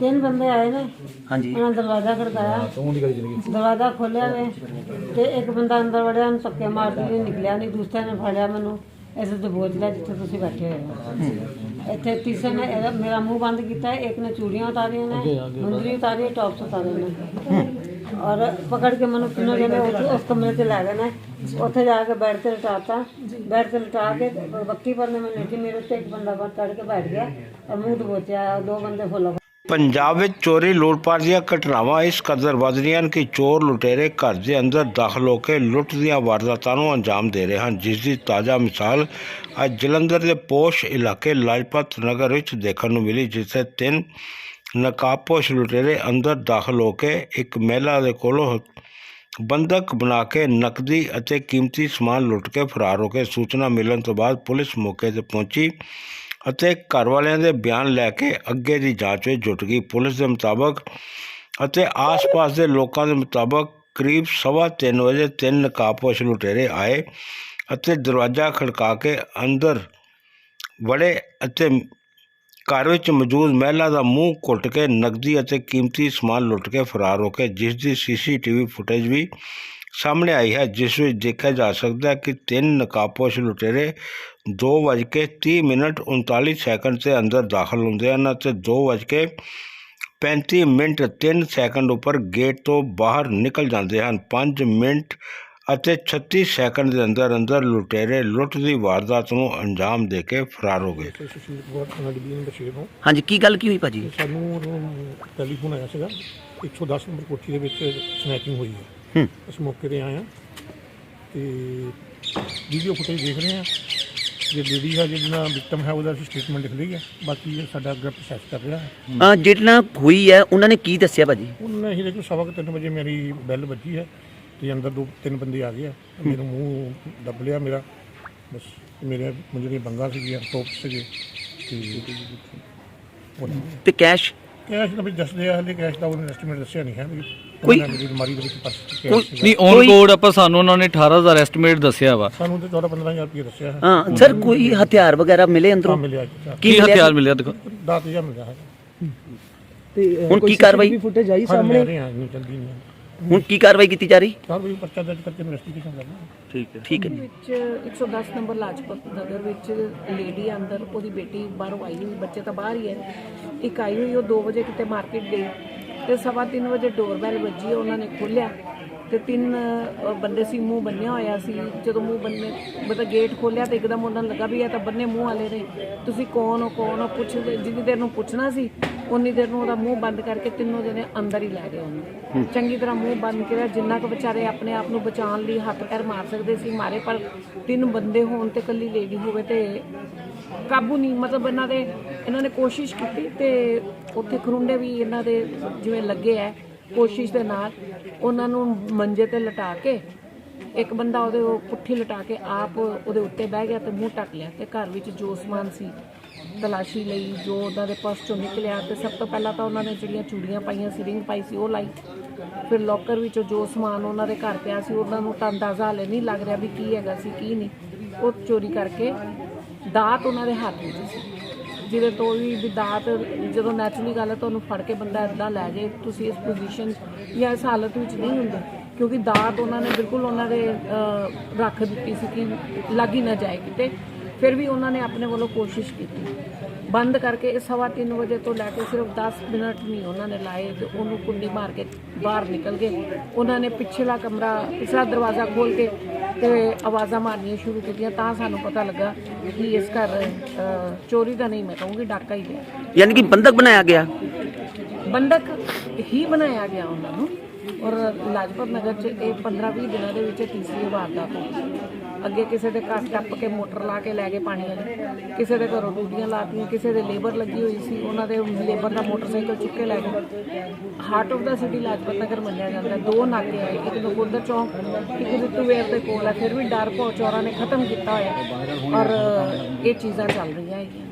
ਤਿੰਨ ਬੰਦੇ ਆਏ ਨੇ। ਹਾਂਜੀ। ਉਹਨਾਂ ਦਰਵਾਜ਼ਾ ਖੜਕਾਇਆ। ਦਰਵਾਜ਼ਾ ਖੋਲਿਆ ਵੇ ਤੇ ਇੱਕ ਬੰਦਾ ਅੰਦਰ ਵੜਿਆ ਉਹਨੂੰ ਧੱਕੇ ਮਾਰਦੇ ਨੇ ਨਿਕਲਿਆ ਨਹੀਂ। ਦੂਸਰੇ ਨੇ ਫੜਿਆ ਮੈਨੂੰ ਇਸ ਤੇ ਬੋਝ ਲਿਆ ਜਿੱਥੇ ਤੁਸੀਂ ਬੈਠੇ ਹੋਏ ਹੋ। ਇੱਥੇ ਤੀਸਰੇ ਨੇ ਇਹਦਾ- ਮੇਰਾ ਮੂੰਹ ਬੰਦ ਕੀਤਾ। ਹੈ, ਇੱਕ ਨੇ ਚੂੜੀਆਂ ਉਤਾਰੀਆਂ ਨੇ ਮੁੰਦਰੀ ਉਤਾਰੀ ਹੈ, ਟੌਪਸ ਉਤਾਰੇ ਨੇ। ਔਰ ਪਕੜ ਕੇ ਮੈਨੂੰ ਤਿੰਨੋਂ ਜਣੇ ਉਸ ਉਸ ਕਮਰੇ 'ਚ ਲੈ ਗਏ ਨੇ। ਉੱਥੇ ਜਾ ਕੇ ਬੈੱਡ ਤੇ ਲਟਾਤਾ ਬੈੱਡ ਤੇ ਲਟਾ ਕੇ ਬੱਕੀ ਪਰ ਨੇ ਮੈਨੂੰ ਕਿ ਮੇਰੇ ਉੱਤੇ ਇੱਕ ਬੰਦਾ ਬੰਦ ਚੜ ਕੇ ਬੈਠ ਗਿਆ ਔਰ ਮੂੰਹ ਦਬੋਚਿਆ। ਦੋ ਬੰਦੇ ਫੁੱਲ ਪੰਜਾਬ ਵਿੱਚ ਚੋਰੀ ਲੁੱਟਪਾਟ ਦੀਆਂ ਘਟਨਾਵਾਂ ਇਸ ਕਦਰ ਵਧ ਰਹੀਆਂ ਹਨ ਕਿ ਚੋਰ ਲੁਟੇਰੇ ਘਰ ਦੇ ਅੰਦਰ ਦਾਖਲ ਹੋ ਕੇ ਲੁੱਟ ਦੀਆਂ ਵਾਰਦਾਤਾਂ ਨੂੰ ਅੰਜਾਮ ਦੇ ਰਹੇ ਹਨ, ਜਿਸ ਦੀ ਤਾਜ਼ਾ ਮਿਸਾਲ ਅੱਜ ਜਲੰਧਰ ਦੇ ਪੋਸ਼ ਇਲਾਕੇ ਲਾਜਪਤ ਨਗਰ ਵਿੱਚ ਦੇਖਣ ਨੂੰ ਮਿਲੀ, ਜਿੱਥੇ ਤਿੰਨ ਨਕਾਬਪੋਸ਼ ਲੁਟੇਰੇ ਅੰਦਰ ਦਾਖਲ ਹੋ ਕੇ ਇੱਕ ਮਹਿਲਾ ਦੇ ਕੋਲੋਂ ਬੰਦਕ ਬਣਾ ਕੇ ਨਕਦੀ ਅਤੇ ਕੀਮਤੀ ਸਮਾਨ ਲੁੱਟ ਕੇ ਫਰਾਰ ਹੋ ਕੇ ਸੂਚਨਾ ਮਿਲਣ ਤੋਂ ਬਾਅਦ ਪੁਲਿਸ ਮੌਕੇ ਤੇ ਪਹੁੰਚੀ। ਅਤੇ ਘਰ ਵਾਲਿਆਂ ਦੇ ਬਿਆਨ ਲੈ ਕੇ ਅੱਗੇ ਦੀ ਜਾਂਚ ਵਿੱਚ ਜੁਟ ਗਈ। ਪੁਲਿਸ ਦੇ ਮੁਤਾਬਕ ਅਤੇ ਆਸ-ਪਾਸ ਦੇ ਲੋਕਾਂ ਦੇ ਮੁਤਾਬਕ ਕਰੀਬ ਸਵਾ ਤਿੰਨ ਵਜੇ ਤਿੰਨ ਨਕਾਬਪੋਸ਼ ਲੁਟੇਰੇ ਆਏ ਅਤੇ ਦਰਵਾਜ਼ਾ ਖੜਕਾ ਕੇ ਅੰਦਰ ਵੜੇ ਅਤੇ ਘਰ ਵਿੱਚ ਮੌਜੂਦ ਮਹਿਲਾ ਦਾ ਮੂੰਹ ਘੁੱਟ ਕੇ ਨਕਦੀ ਅਤੇ ਕੀਮਤੀ ਸਮਾਨ ਲੁੱਟ ਕੇ ਫਰਾਰ ਹੋ ਗਏ ਜਿਸ ਦੀ ਸੀਸੀਟੀਵੀ ਫੁਟੇਜ ਵੀ ਸਾਹਮਣੇ ਆਈ ਹੈ ਜਿਸ ਵਿੱਚ ਦੇਖਿਆ ਜਾ ਸਕਦਾ ਹੈ ਕਿ ਤਿੰਨ ਨਕਾਬਪੋਸ਼ ਲੁਟੇਰੇ 2:30 ਮਿੰਟ 39 ਸੈਕਿੰਡ ਦੇ ਅੰਦਰ ਦਾਖਲ ਹੁੰਦੇ ਹਨ ਅਤੇ 2:35 ਮਿੰਟ 3 ਸੈਕਿੰਡ ਉੱਪਰ ਗੇਟ ਤੋਂ ਬਾਹਰ ਨਿਕਲ ਜਾਂਦੇ ਹਨ। 5 ਮਿੰਟ ਅਤੇ 36 ਸੈਕਿੰਡ ਦੇ ਅੰਦਰ ਅੰਦਰ ਲੁਟੇਰੇ ਲੁੱਟ ਦੀ ਵਾਰਦਾਤ ਨੂੰ ਅੰਜਾਮ ਦੇ ਕੇ ਫਰਾਰ ਹੋ ਗਏ। ਹਾਂਜੀ ਕੀ ਗੱਲ ਕੀ ਹੋਈ ਭਾਜੀ? ਸਾਨੂੰ ਟੈਲੀਫੋਨ ਆਇਆ ਸੀਗਾ। 110 ਨੰਬਰ ਕੋਠੀ ਦੇ ਵਿੱਚ ਸਨੈਚਿੰਗ ਹੋਈ ਹੈ। ਹੂੰ। ਅਸੀਂ ਮੌਕੇ ਤੇ ਆਏ ਤੇ ਵੀਡੀਓ ਫੁਟੇਜ ਦੇਖ ਰਹੇ ਹਾਂ ਜੇ ਲੇਡੀ ਹੈ ਜਿਹਦਾ ਵਿਕਟਮ ਹੈ ਉਹਦਾ ਅਸੀਂ ਸਟੇਟਮੈਂਟ ਲਿਖ ਲਈ ਹੈ ਬਾਕੀ ਇਹ ਸਾਡਾ ਅੱਗੇ ਪ੍ਰੋਸੈਸ ਕਰ ਰਿਹਾ ਹੈ। ਅਹ ਜਿਹੜਾ ਹੋਈ ਹੈ ਉਹਨਾਂ ਨੇ ਕੀ ਦੱਸਿਆ ਭਾਜੀ? ਉਹਨਾਂ ਹੀ ਦੇਖੋ ਸਵਾ ਕੁ ਤਿੰਨ ਵਜੇ ਮੇਰੀ ਬੈਲ ਵੱਜੀ ਹੈ ਤੇ ਅੰਦਰ ਦੋ ਤਿੰਨ ਬੰਦੇ ਆ ਗਏ ਆ। ਮੇਰਾ ਮੂੰਹ ਦੱਬ ਲਿਆ ਮੇਰਾ। ਬਸ ਮੇਰੇ ਜਿਹੜੀਆਂ ਬੰਗਾ ਸੀਗੀਆਂ ਟੋਪ ਸੀਗੇ। ਤੇ ਤੇ ਕੈਸ਼ ਕੈਸ਼ ਦਾ ਵੀ ਦੱਸਦੇ ਆ ਹਲੇ ਕੈਸ਼ ਦਾ ਉਹਨੇ ਐਸਟੀਮੇਟ ਦੱਸਿਆ ਨਹੀਂ ਹੈ ਵੀ ਕੋਈ- ਦੀ ਬਿਮਾਰੀ ਦੇ ਵਿੱਚ ਸੀਗਾ। ਨਹੀਂ ਔਨ ਕੋਡ ਆਪਾਂ ਸਾਨੂੰ ਉਹਨਾਂ ਨੇ 18000 ਐਸਟੀਮੇਟ ਦੱਸਿਆ ਵਾ। ਸਾਨੂੰ ਤੇ 14 15000 ਰੁਪਏ ਦੱਸਿਆ ਹੈ। ਹਾਂ ਸਰ ਕੋਈ ਹਥਿਆਰ ਵਗੈਰਾ ਮਿਲੇ ਹਾਂ ਅੰਦਰੋਂ ਮਿਲਿਆ ਜੀ ਕੀ ਮਿਲਿਆ ਹਥਿਆਰ? ਮਿਲਿਆ ਦੇਖੋ। 10000 ਮਿਲਿਆ ਹੈ। ਹੁਣ ਕੀ ਕਾਰਵਾਈ ਫੁਟੇਜ ਆਈ ਸਾਹਮਣੇ? ਸਾਹਮਣੇ ਰਹੇ ਹਾਂ ਨਹੀਂ ਜਲਦੀ ਨਹੀਂ ਹੁਣ ਕੀ ਕਾਰਵਾਈ ਕੀਤੀ ਜਾ ਰਹੀ? ਚਾਰ ਵਜੇ ਪਰਚਾ ਦਰਜ ਕਰਕੇ ਇਨਵੈਸਟੀਗੇਸ਼ਨ ਕਰਨਾ ਠੀਕ ਹੈ। ਠੀਕ ਹੈ ਵਿੱਚ 110 ਨੰਬਰ ਲਾਜਪਤ ਨਗਰ ਵਿੱਚ ਲੇਡੀ ਅੰਦਰ ਉਹਦੀ ਬੇਟੀ ਬਾਹਰੋਂ ਆਈ ਹੋਈ ਬੱਚੇ ਤਾਂ ਬਾਹਰ ਹੀ ਹੈ। ਇੱਕ ਆਈ ਹੋਈ ਉਹ 2 ਵਜੇ ਕਿਤੇ ਮਾਰਕੀਟ ਗਈ। ਤੇ ਸਵਾ ਤਿੰਨ ਵਜੇ ਡੋਰਬੈਲ ਵੱਜੀ ਉਹਨਾਂ ਨੇ ਖੋਲ੍ਹਿਆ। ਤੇ ਤਿੰਨ ਬੰਦੇ ਸੀ ਮੂੰਹ ਬੰਨਿਆ ਹੋਇਆ ਸੀ। ਜਦੋਂ ਮੂੰਹ ਬੰਨੇ ਮਤਲਬ ਗੇਟ ਖੋਲ੍ਹਿਆ ਤੇ ਇੱਕਦਮ ਉਹਨਾਂ ਨੂੰ ਲੱਗਾ ਵੀ ਇਹ ਤਾਂ ਬੰਨੇ ਮੂੰਹ ਵਾਲੇ ਨੇ। ਤੁਸੀਂ ਕੌਣ ਹੋ ਕੌਣ ਹੋ ਪੁੱਛ ਜਿੰਨੀ ਦੇਰ ਨੂੰ ਪੁੱਛਣਾ ਸੀ ਉਨੀ ਦੇਰ ਨੂੰ ਉਹਦਾ ਮੂੰਹ ਬੰਦ ਕਰਕੇ ਤਿੰਨੋਂ ਜਣੇ ਅੰਦਰ ਹੀ ਲੈ ਗਏ ਉਹਨੂੰ। ਚੰਗੀ ਤਰ੍ਹਾਂ ਮੂੰਹ ਬੰਦ ਕਰਿਆ ਜਿੰਨਾ ਕੁ ਵਿਚਾਰੇ ਆਪਣੇ ਆਪ ਨੂੰ ਬਚਾਉਣ ਲਈ ਹੱਥ ਪੈਰ ਮਾਰ ਸਕਦੇ ਸੀ ਮਾਰੇ ਪਰ ਤਿੰਨ ਬੰਦੇ ਹੋਣ ਤੇ ਕੱਲੀ ਲੇਡੀ ਹੋਵੇ ਤੇ ਕਾਬੂ ਨਹੀਂ। ਮਤਲਬ ਇਹਨਾਂ ਦੇ ਇਹਨਾਂ ਨੇ ਕੋਸ਼ਿਸ਼ ਕੀਤੀ ਤੇ ਉੱਥੇ ਖਰੁੰਡੇ ਵੀ ਇਹਨਾਂ ਦੇ ਜਿਵੇਂ ਲੱਗੇ ਐ ਕੋਸ਼ਿਸ਼ ਦੇ ਨਾਲ ਉਹਨਾਂ ਨੂੰ ਮੰਜੇ ਤੇ ਲਟਾ ਕੇ, ਇੱਕ ਬੰਦਾ ਉਹਦੇ ਉਹ ਪੁੱਠੀ ਲਟਾ ਕੇ ਆਪ ਉਹਦੇ ਉੱਤੇ ਬਹਿ ਗਿਆ ਤੇ ਮੂੰਹ ਟੱਕ ਲਿਆ ਤੇ ਘਰ ਵਿੱਚ ਜੋ ਸਮਾਨ ਸੀ, ਤਲਾਸ਼ੀ ਲਈ, ਜੋ ਉਹਨਾਂ ਦੇ ਪਰਸ ਚੋਂ ਨਿਕਲਿਆ ਤੇ ਸਭ ਤੋਂ ਪਹਿਲਾਂ ਤਾਂ ਉਹਨਾਂ ਨੇ ਜਿਹੜੀਆਂ ਚੂੜੀਆਂ ਪਾਈਆਂ ਸੀ, ਰਿੰਗ ਪਾਈ ਸੀ, ਉਹ ਲਾਈ। ਫਿਰ ਲੋਕਰ ਵਿੱਚੋਂ ਜੋ ਸਮਾਨ ਉਹਨਾਂ ਦੇ ਘਰ ਪਿਆ ਸੀ, ਉਹਨਾਂ ਨੂੰ ਤਾਂ ਅੰਦਾਜ਼ਾ ਹਲੇ ਨਹੀਂ ਲੱਗ ਰਿਹਾ ਵੀ ਕੀ ਹੈਗਾ ਸੀ, ਕੀ ਨਹੀਂ। ਉਹ ਚੋਰੀ ਕਰਕੇ ਦਾਤ ਉਹਨਾਂ ਦੇ ਹੱਥ ਵਿੱਚ ਸੀ। ਜਿਹਦੇ ਤੋਂ ਵੀ ਵੀ ਦਾਤ, ਜਦੋਂ ਨੈਚੁਰਲੀ ਗੱਲ ਹੈ, ਤੁਹਾਨੂੰ ਫੜ ਕੇ ਬੰਦਾ ਇਦਾਂ ਲੈ ਜਾਏ ਤੁਸੀਂ ਇਸ ਪੋਜੀਸ਼ਨ ਜਾਂ ਇਸ ਹਾਲਤ ਵਿੱਚ ਨਹੀਂ ਹੁੰਦੇ। ਕਿਉਂਕਿ ਦਾਤ ਉਹਨਾਂ ਨੇ ਬਿਲਕੁਲ ਉਹਨਾਂ ਦੇ ਰੱਖ ਦਿੱਤੀ ਸੀ ਕਿ ਲੱਗ ਹੀ ਨਾ ਜਾਏ ਕਿਤੇ। ਫਿਰ ਵੀ ਉਹਨਾਂ ਨੇ ਆਪਣੇ ਵੱਲੋਂ ਕੋਸ਼ਿਸ਼ ਕੀਤੀ। ਬੰਦ ਕਰਕੇ ਇਹ ਸਵਾ ਤਿੰਨ ਵਜੇ ਤੋਂ ਲੈ ਕੇ ਸਿਰਫ 10 ਮਿੰਟ ਨਹੀਂ ਉਹਨਾਂ ਨੇ ਲਾਏ ਤੇ ਉਹਨੂੰ ਕੁੰਡੀ ਮਾਰ ਕੇ ਬਾਹਰ ਨਿਕਲ ਗਏ। ਉਹਨਾਂ ਨੇ ਪਿਛਲਾ ਕਮਰਾ ਪਿਛਲਾ ਦਰਵਾਜ਼ਾ ਖੋਲ ਕੇ ਤੇ ਆਵਾਜ਼ਾਂ ਮਾਰਨੀਆਂ ਸ਼ੁਰੂ ਕੀਤੀਆਂ। ਤਾਂ ਸਾਨੂੰ ਪਤਾ ਲੱਗਾ ਕਿ ਇਸ ਘਰ ਚੋਰੀ ਦਾ ਨਹੀਂ ਮੈਂ ਕਹੂੰਗੀ ਡਾਕਾ ਹੀ ਹੈ। ਯਾਨੀ ਕਿ ਬੰਦਕ ਬਣਾਇਆ ਗਿਆ? ਬੰਦਕ ਹੀ ਬਣਾਇਆ ਗਿਆ ਉਹਨਾਂ ਨੂੰ ਔਰ ਲਾਜਪਤ ਨਗਰ 'ਚ ਇਹ 15-20 ਦਿਨਾਂ ਦੇ ਵਿੱਚ ਤੀਸਰੀ ਵਾਰਦਾਤ ਹੋ ਅੱਗੇ ਕਿਸੇ ਦੇ ਘਰ ਟੱਪ ਕੇ ਮੋਟਰ ਲਾ ਕੇ ਲੈ ਗਏ ਪਾਣੀ ਵਾਲੀ, ਕਿਸੇ ਦੇ ਘਰੋਂ ਟੂਟੀਆਂ ਲਾਤੀਆਂ ਕਿਸੇ ਦੇ ਲੇਬਰ ਲੱਗੀ ਹੋਈ ਸੀ, ਉਹਨਾਂ ਦੇ ਲੇਬਰ ਦਾ ਮੋਟਰਸਾਈਕਲ ਚੁੱਕ ਕੇ ਲੈ ਗਏ। Heart of the city Lajpat Nagar ਮੰਨਿਆ ਜਾਂਦਾ ਦੋ ਨਾਕੇ ਆਏ, ਇੱਕ ਨਕੋਦਰ ਚੌਂਕ, ਇੱਕ ਰਿਤੂ ਵੇਰ ਦੇ ਕੋਲ ਹੈ, ਫਿਰ ਵੀ ਡਰ ਭੌ ਚੋਰਾਂ ਨੇ ਖਤਮ ਕੀਤਾ ਹੋਇਆ। ਔਰ ਇਹ ਚੀਜ਼ਾਂ ਚੱਲ ਰਹੀਆਂ ਹੈਗੀਆਂ।